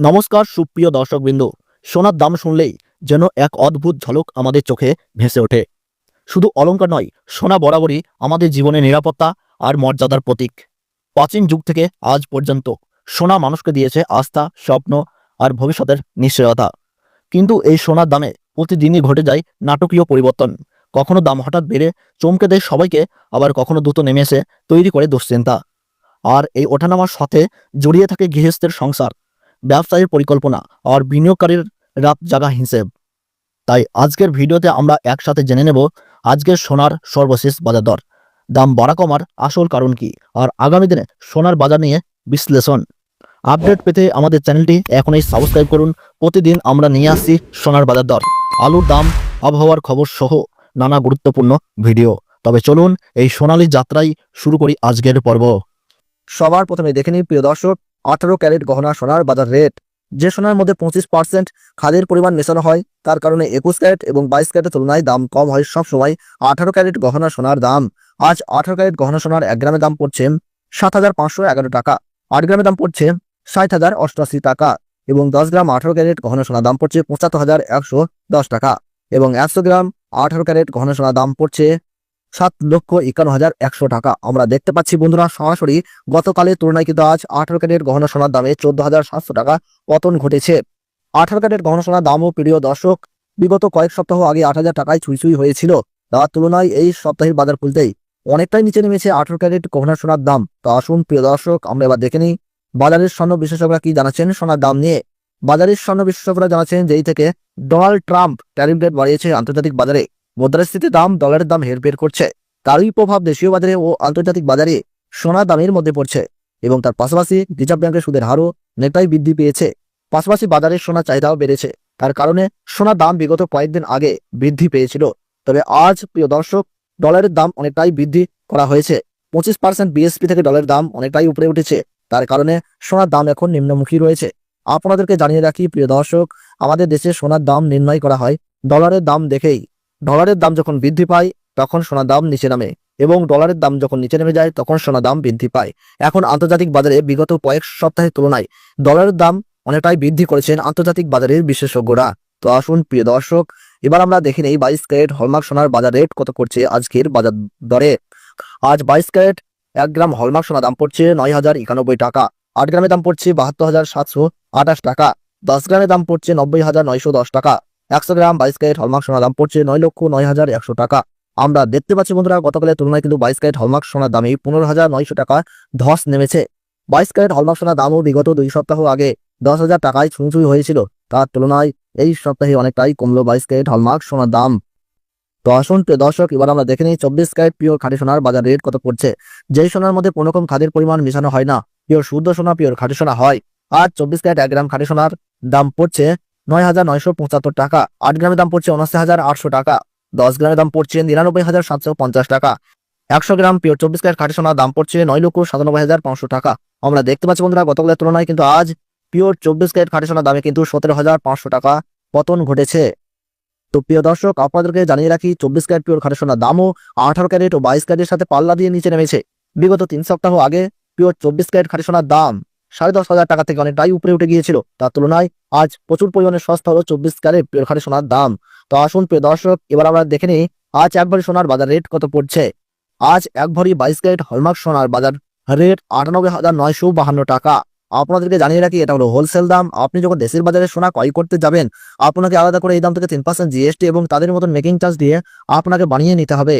নমস্কার, সুপ্রিয় দর্শকবৃন্দ। সোনার দাম শুনলেই যেন এক অদ্ভুত ঝলক আমাদের চোখে ভেসে ওঠে। শুধু অলঙ্কার নয়, সোনা বরাবরই আমাদের জীবনে নিরাপত্তা আর মর্যাদার প্রতীক। প্রাচীন যুগ থেকে আজ পর্যন্ত সোনা মানুষকে দিয়েছে আস্থা, স্বপ্ন আর ভবিষ্যতের নিশ্চয়তা। কিন্তু এই সোনার দামে প্রতিদিনই ঘটে যায় নাটকীয় পরিবর্তন। কখনো দাম হঠাৎ বেড়ে চমকে দেয় সবাইকে, আবার কখনো দ্রুত নেমে এসে তৈরি করে দুশ্চিন্তা। আর এই ওঠানামার সাথে জড়িয়ে থাকে গৃহস্থের সংসার। ব্যবসায়ের পরিকল্পনা আর বিনিয়োগকারীর রাত জাগা হিসেব। তাই আজকের ভিডিওতে আমরা একসাথে জেনে নেব আজকের সোনার সর্বশেষ বাজার দর। দাম বাড়া কমার আসল কারণ কি? আর আগামী দিনে সোনার বাজার নিয়ে বিশ্লেষণ। আপডেট পেতে আমাদের চ্যানেলটি এখনই সাবস্ক্রাইব করুন। প্রতিদিন আমরা নিয়ে আসছি সোনার বাজার দর। আলুর দাম, আবহাওয়ার খবর সহ নানা গুরুত্বপূর্ণ ভিডিও। তবে চলুন এই সোনালী যাত্রাই শুরু করি আজকের পর্ব। সবার প্রথমে দেখে নিই, প্রিয় দর্শক আঠারো ক্যারেট গহনা সোনার বাজার রেট। যে সোনার মধ্যে পঁচিশ পার্সেন্ট খাদের পরিমাণ মেশানো হয়, তার কারণে একুশ ক্যারেট এবং বাইশ ক্যারেটের তুলনায় দাম কম হয় সব সময় আঠারো ক্যারেট গহনা সোনার দাম। আজ আঠারো ক্যারেট গহনা সোনার এক গ্রামের দাম পড়ছে সাত হাজার পাঁচশো এগারো টাকা। আট গ্রামের দাম পড়ছে ষাট হাজার অষ্টআশি টাকা এবং দশ গ্রাম আঠারো ক্যারেট গহনা সোনার দাম পড়ছে পঁচাত্তর হাজার একশো দশ টাকা এবং একশো গ্রাম আঠারো ক্যারেট গহনা সোনার দাম পড়ছে সাত লক্ষ একান্ন হাজার একশো টাকা। আমরা দেখতে পাচ্ছি বন্ধুরা, সরাসরি গতকালের তুলনায় কিন্তু আজ আঠারো ক্যারেট গহনা সোনার দামে চোদ্দ হাজার সাতশো টাকা পতন ঘটেছে। আঠারো ক্যারেট গহনা সোনার দামও প্রিয় দর্শক, বিগত কয়েক সপ্তাহ আগে আট হাজার টাকায় ছুঁই হয়েছিল। তার তুলনায় এই সপ্তাহের বাজার খুলতেই অনেকটাই নিচে নেমেছে আঠারো ক্যারেট গহনা সোনার দাম। তো আসুন প্রিয় দর্শক, আমরা এবার দেখে নিই, বাজারের স্বর্ণ বিশেষজ্ঞরা কি জানাচ্ছেন সোনার দাম নিয়ে? বাজারের স্বর্ণ বিশেষজ্ঞরা জানাচ্ছেন যেই থেকে ডোনাল্ড ট্রাম্প ট্যারিফ রেট বাড়িয়েছে আন্তর্জাতিক বাজারে। মুদ্রাস্ফীতি দাম ডলারের দাম হেরফের করছে। তারই প্রভাব দেশীয় বাজারে ও আন্তর্জাতিক বাজারে সোনার দামের মধ্যে পড়ছে এবং তার পাশাপাশি রিজার্ভ ব্যাংকের সুদের হারও অনেকটাই বৃদ্ধি পেয়েছে। পাশাপাশি বাজারে সোনার চাহিদাও বেড়েছে। তার কারণে সোনার দাম বিগত কয়েকদিন আগে বৃদ্ধি পেয়েছিল। তবে আজ, প্রিয় দর্শক ডলারের দাম অনেকটাই বৃদ্ধি করা হয়েছে। পঁচিশ পার্সেন্ট বিএসপি থেকে ডলারের দাম অনেকটাই উপরে উঠেছে। তার কারণে সোনার দাম এখন নিম্নমুখী রয়েছে। আপনাদেরকে জানিয়ে রাখি, প্রিয় দর্শক, আমাদের দেশে সোনার দাম নির্ণয় করা হয় ডলারের দাম দেখেই। ডলারের দাম যখন বৃদ্ধি পায়, তখন সোনার দাম নিচে নামে এবং ডলারের দাম যখন নিচে নেমে যায়, তখন সোনার দাম বৃদ্ধি পায়। এখন আন্তর্জাতিক বাজারে বিগত কয়েক সপ্তাহের তুলনায় ডলারের দাম অনেকটাই বৃদ্ধি করেছেন আন্তর্জাতিক বাজারের বিশেষজ্ঞরা। তো আসুন, প্রিয় দর্শক, এবার আমরা দেখে নেই বাইশ ক্যারেট হলমার্ক সোনার বাজার রেট কত করছে আজকের বাজার দরে। আজ বাইশ ক্যারেট এক গ্রাম হলমার্ক সোনার দাম পড়ছে নয় হাজার একানব্বই টাকা। আট গ্রামের দাম পড়ছে বাহাত্তর হাজার সাতশো আঠাশ টাকা। দশ গ্রামের দাম পড়ছে নব্বই হাজার নয়শো দশ টাকা। একশো গ্রাম বাইশ ক্যারেট হলমার্ক সোনার দাম পড়ছে নয় লক্ষ নয় হাজার একশো টাকা। আমরা দেখতে পাচ্ছি বন্ধুরা, গতকালের তুলনায় কিন্তু বাইশ ক্যারেট হলমার্ক সোনার দামে পনেরো হাজার নয়শো টাকা ধস নেমেছে। বাইশ ক্যারেট হলমার্ক সোনার দামও বিগত দুই সপ্তাহ আগে দশ হাজার টাকায় ছুঁই হয়েছিল। তার তুলনায় এই সপ্তাহে অনেকটাই কমলো বাইশ ক্যারেট হলমার্ক সোনার দাম। তো আসুন দর্শক, এবার আমরা দেখে নিই চব্বিশ ক্যারেট পিওর খাঁটি সোনার বাজার রেট কত পড়ছে। যেই সোনার মধ্যে কোনো রকম খাদের পরিমাণ মেশানো হয় না, পিওর শুদ্ধ সোনা, পিওর খাঁটি সোনা হয়। আর চব্বিশ ক্যারেট এক গ্রাম খাঁটি সোনার দাম পড়ছে নয় হাজার নয়শো পঁচাত্তর টাকা। আট গ্রামের দাম পড়ছে উনআশি হাজার আটশো টাকা। দশ গ্রামের দাম পড়ছে নিরানব্বই হাজার সাতশো পঞ্চাশ টাকা। একশো গ্রাম পিওর চব্বিশ ক্যারেট খাঁটি সোনার দাম পড়ছে নয় লক্ষ সাতানব্বই হাজার পাঁচশো টাকা। আমরা দেখতে পাচ্ছি বন্ধুরা, গতকালের তুলনায় কিন্তু আজ পিওর চব্বিশ ক্যারেট খাঁটি সোনার দামে কিন্তু সতেরো হাজার পাঁচশো টাকা পতন ঘটেছে। তো প্রিয় দর্শক, আপনাদেরকে জানিয়ে রাখি, চব্বিশ ক্যারেট পিওর খাঁটি সোনার দামও আঠারো ক্যারেট ও বাইশ ক্যারেটের সাথে পাল্লা দিয়ে নিচে নেমেছে। বিগত তিন সপ্তাহ আগে পিওর চব্বিশ ক্যারেট খাঁটি সোনার দাম সাড়ে দশ হাজার টাকা থেকে অনেকটাই উপরে উঠে গিয়েছিল। তার তুলনায় আজ প্রচুর পরিমাণে সস্তা হলো চব্বিশ ক্যারেট খাঁটি সোনার দাম। তো আসুন, প্রিয় দর্শক, এবার আমরা দেখে নিই, আজ এক ভরি সোনার বাজার রেট কত পড়ছে? আজ এক ভরি বাইশ ক্যারেট হলমার্ক সোনার বাজার রেট আটানব্বই হাজার নয়শো বাহান্ন টাকা। আপনাদেরকে জানিয়ে রাখি, এটা হলো হোলসেল দাম। আপনি যখন দেশের বাজারে সোনা ক্রয় করতে যাবেন, আপনাকে আলাদা করে এই দাম থেকে তিন পার্সেন্ট জিএসটি এবং তাদের মতন মেকিং চার্জ দিয়ে আপনাকে বানিয়ে নিতে হবে।